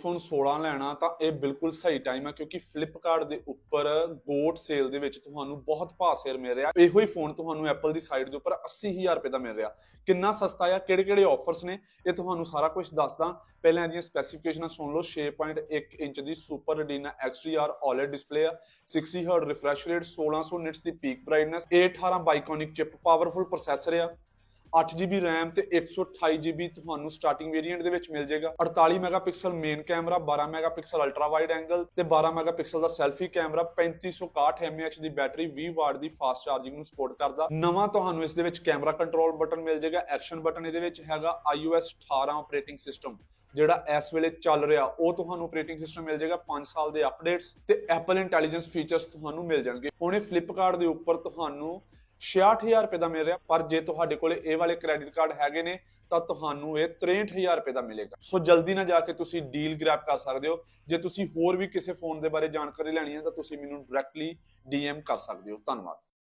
IPhone 16 ਲੈਣਾ ਤਾਂ ਇਹ ਬਿਲਕੁਲ ਸਹੀ ਟਾਈਮ ਹੈ ਕਿਉਂਕਿ ਫਲਿੱਪਕਾਰਟ ਦੇ ਉੱਪਰ ਗੋਟ ਸੇਲ ਦੇ ਵਿੱਚ ਤੁਹਾਨੂੰ ਬਹੁਤ ਭਾਅ ਸੇਲ ਮਿਲ ਰਿਹਾ। ਇਹੋ ਹੀ ਫੋਨ ਤੁਹਾਨੂੰ ਐਪਲ ਦੀ ਸਾਈਟ ਦੇ ਉੱਪਰ 80000 ਰੁਪਏ ਦਾ ਮਿਲ ਰਿਹਾ। ਕਿੰਨਾ ਸਸਤਾ ਆ ਕਿਹੜੇ ਕਿਹੜੇ ਆਫਰਸ ਨੇ, ਇਹ ਤੁਹਾਨੂੰ ਸਾਰਾ ਕੁਝ ਦੱਸਦਾ। ਪਹਿਲਾਂ ਇਹਦੀਆਂ ਸਪੈਸੀਫਿਕੇਸ਼ਨਾਂ ਸੁਣ ਲਓ 6.1 ਇੰਚ ਦੀ super retina XDR OLED display ਆ 60 ਹਰਟ ਰਿਫਰੈਸ਼ ਰੇਟ 1600 ਨਿਟਸ ਦੀ peak brightness A18 bionic chip powerful processor ਆ। 8GB RAM ਤੇ 128GB ਤੁਹਾਨੂੰ ਸਟਾਰਟਿੰਗ ਵੇਰੀਐਂਟ ਦੇ ਵਿੱਚ ਮਿਲ ਜਾਏਗਾ। 48 megapixel main camera 12 megapixel ultra wide angle ਤੇ 12 ਮੈਗਾਪਿਕਸਲ ਦਾ ਸੈਲਫੀ ਕੈਮਰਾ 3561 mAh ਦੀ ਬੈਟਰੀ 20 ਵਾਟ ਦੀ ਫਾਸਟ ਚਾਰਜਿੰਗ ਨੂੰ ਸਪੋਰਟ ਕਰਦਾ। ਨਵਾਂ ਤੁਹਾਨੂੰ ਇਸ ਦੇ ਵਿੱਚ ਕੈਮਰਾ ਕੰਟਰੋਲ ਬਟਨ ਮਿਲ ਜਾਏਗਾ। ਐਕਸ਼ਨ ਬਟਨ ਇਹਦੇ ਵਿੱਚ ਹੈਗਾ iOS 18 ਆਪਰੇਟਿੰਗ ਸਿਸਟਮ ਜਿਹੜਾ ਇਸ ਵੇਲੇ ਚੱਲ ਰਿਹਾ, ਉਹ ਤੁਹਾਨੂੰ ਆਪਰੇਟਿੰਗ ਸਿਸਟਮ ਮਿਲ ਜਾਏਗਾ 5 ਸਾਲ ਦੇ ਅਪਡੇਟਸ ਤੇ Apple ਇੰਟੈਲੀਜੈਂਸ ਫੀਚਰਸ ਤੁਹਾਨੂੰ ਮਿਲ ਜਾਣਗੇ। ਹੁਣੇ ਫਲਿੱਪਕਾਰਟ ਦੇ ਉੱਪਰ ਤੁਹਾਨੂੰ 66000 ਰੁਪਏ ਦਾ ਮਿਲ ਰਿਹਾ, ਪਰ ਜੇ ਤੁਹਾਡੇ ਕੋਲੇ ਇਹ ਵਾਲੇ ਕ੍ਰੈਡਿਟ ਕਾਰਡ ਹੈਗੇ ਨੇ, ਤਾਂ ਤੁਹਾਨੂੰ ਇਹ 63000 ਰੁਪਏ ਦਾ ਮਿਲੇਗਾ। ਸੋ ਜਲਦੀ ਨਾ ਜਾ ਕੇ ਤੁਸੀਂ ਡੀਲ ਗ੍ਰੈਬ ਕਰ ਸਕਦੇ ਹੋ। ਜੇ ਤੁਸੀਂ ਹੋਰ ਵੀ ਕਿਸੇ ਫੋਨ ਦੇ ਬਾਰੇ ਜਾਣਕਾਰੀ ਲੈਣੀ ਹੈ, ਤਾਂ ਤੁਸੀਂ ਮੈਨੂੰ ਡਾਇਰੈਕਟਲੀ ਡੀਐਮ ਕਰ ਸਕਦੇ ਹੋ। ਧੰਨਵਾਦ।